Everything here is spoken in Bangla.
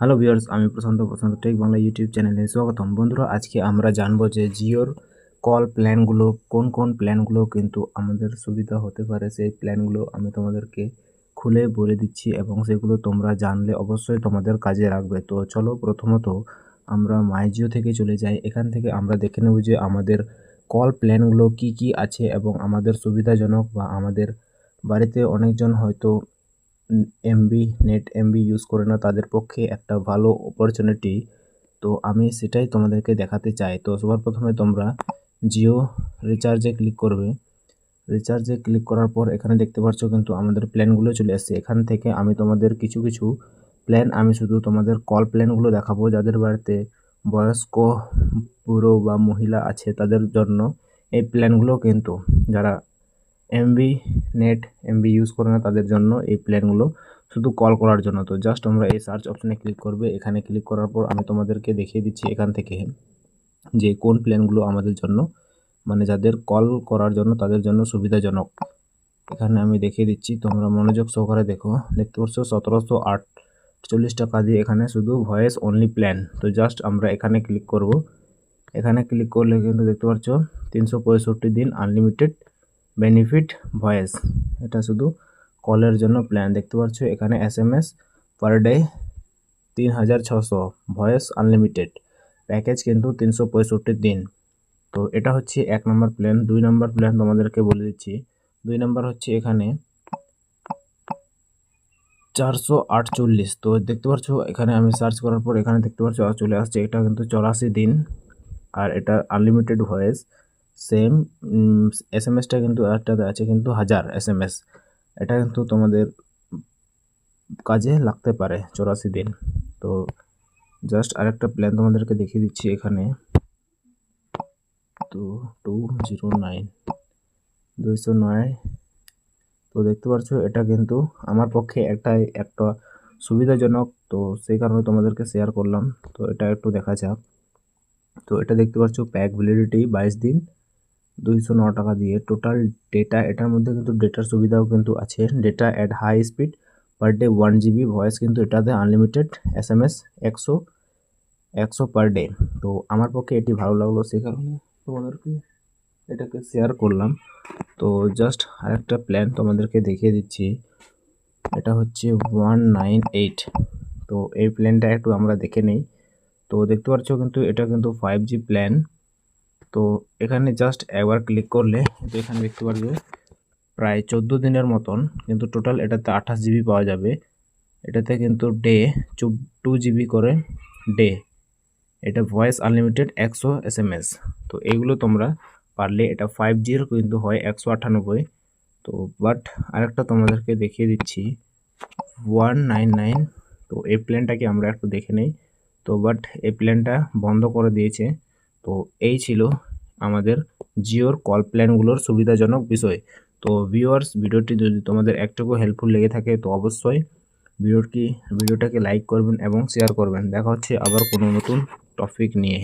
হ্যালো ভিউয়ার্স, আমি প্রশান্ত প্রশান্ত টেক বাংলা ইউটিউব চ্যানেলে স্বাগতম। বন্ধুরা, আজকে আমরা জানব যে জিওর কল প্ল্যানগুলো, কোন কোন প্ল্যানগুলো কিন্তু আমাদের সুবিধা হতে পারে, সেই প্ল্যানগুলো আমি তোমাদেরকে খুলে বলে দিচ্ছি এবং সেগুলো তোমরা জানলে অবশ্যই তোমাদের কাজে লাগবে। তো চলো প্রথমত আমরা মাইজিও থেকে চলে যাই। এখান থেকে আমরা দেখে নেব যে আমাদের কল প্ল্যানগুলো কি কি আছে এবং আমাদের সুবিধাজনক বা আমাদের বাড়িতে অনেকজন হয়তো এমবি নেট এমবি ইউজ করে না তাদের পক্ষে একটা ভালো অপরচুনিটি তো আমি সেটাই তোমাদেরকে দেখাতে চাই। তো সবার প্রথমে তোমরা জিও রিচার্জে ক্লিক করবে। রিচার্জে ক্লিক করার পর এখানে দেখতে পাচ্ছ কিন্তু আমাদের প্ল্যানগুলো চলে আসছে এখান থেকে আমি তোমাদের কিছু কিছু প্ল্যান আমি শুধু তোমাদের কল প্ল্যানগুলো দেখাবো। যাদের বাড়িতে বয়স্ক, পুরো বা মহিলা আছে, তাদের জন্য এই প্ল্যানগুলো কিন্তু যারা এমবি নেট এমবি ইউজ করে না তাদের জন্য এই প্ল্যানগুলো শুধু কল করার জন্য। তো জাস্ট আমরা এই সার্চ অপশানে ক্লিক করবে। এখানে ক্লিক করার পর আমি তোমাদেরকে দেখিয়ে দিচ্ছি এখান থেকে যে কোন প্ল্যানগুলো আমাদের জন্য মানে যাদের কল করার জন্য তাদের জন্য সুবিধাজনক। এখানে আমি দেখিয়ে দিচ্ছি, তোমরা মনোযোগ সহকারে দেখো। দেখতে পাচ্ছ সতেরোশো আটচল্লিশ টাকা দিয়ে এখানে শুধু ভয়েস অনলি প্ল্যান তো জাস্ট আমরা এখানে ক্লিক করব। এখানে ক্লিক করলে কিন্তু দেখতে পাচ্ছ তিনশো পঁয়ষট্টি দিন আনলিমিটেড বেনিফিট ভয়েস এটা শুধু কলের জন্য প্ল্যান দেখতে পাচ্ছ এখানে S M S per day তিন হাজার ছশো ভয়েস আনলিমিটেড প্যাকেজ কিন্তু তিনশো পঁয়ষট্টি দিন। তো এটা হচ্ছে এক নম্বর প্ল্যান দুই নম্বর প্ল্যান তোমাদেরকে বলে দিচ্ছি। দুই নম্বর হচ্ছে এখানে চারশো আটচল্লিশ। তো দেখতে পাচ্ছ, এখানে আমি সার্চ করার পর এখানে দেখতে পাচ্ছ, চলে আসছে। এটা কিন্তু চৌরাশি দিন। আর এটা unlimited voice same S M এসটা কিন্তু একটাতে আছে কিন্তু হাজার এস এম এস এটা কিন্তু তোমাদের কাজে লাগতে পারে চৌরাশি দিন। তো জাস্ট আরেকটা প্ল্যান তোমাদেরকে দেখিয়ে দিচ্ছি এখানে। তো টু জিরো নাইন দুইশো নয়। তো দেখতে পাচ্ছ এটা কিন্তু আমার পক্ষে একটাই একটা সুবিধাজনক। তো সেই কারণে তোমাদেরকে শেয়ার করলাম। তো এটা একটু দেখা যাক। তো এটা দেখতে পাচ্ছ প্যাক ভ্যালিডিটি বাইশ দিন। দুইশো ন টাকা দিয়ে। টোটাল ডেটা এটার মধ্যে কিন্তু ডেটার সুবিধাও কিন্তু আছে। Data at high speed per day one GB voice কিন্তু এটাতে আনলিমিটেড এস এম এস একশো একশো পার ডে তো আমার পক্ষে এটি ভালো লাগল সেই কারণে তোমাদেরকে এটাকে শেয়ার করলাম। তো জাস্ট আরেকটা প্ল্যান তোমাদেরকে দেখিয়ে দিচ্ছি। এটা হচ্ছে ওয়ান নাইন এইট তো এই প্ল্যানটা একটু আমরা দেখে নেই। তো দেখতে পাচ্ছ কিন্তু এটা কিন্তু ফাইভ জি প্ল্যান তো এখানে জাস্ট একবার ক্লিক করলে কিন্তু এখানে দেখতে পারবে প্রায় চোদ্দ দিনের মতন কিন্তু টোটাল এটাতে আঠাশ জিবি পাওয়া যাবে। এটাতে কিন্তু ডে টু জিবি করে ডে এটা ভয়েস আনলিমিটেড একশো এস এম এস তো এইগুলো তোমরা পারলে এটা ফাইভ জির কিন্তু হয় একশো আটানব্বই। তো বাট আরেকটা তোমাদেরকে দেখিয়ে দিচ্ছি ওয়ান নাইন নাইন তো এই প্ল্যানটাকে আমরা একটু দেখে নেই। তো বাট এই প্ল্যানটা বন্ধ করে দিয়েছে। তো এই ছিল আমাদের জিওর কল প্ল্যানগুলোর সুবিধাজনক বিষয়। তো ভিউয়ার্স ভিডিওটি যদি তোমাদের একটুকু হেল্পফুল লেগে থাকে, তো অবশ্যই ভিডিওটি, ভিডিওটাকে লাইক করবেন এবং শেয়ার করবেন। দেখা হচ্ছে আবার কোনো নতুন টপিক নিয়ে।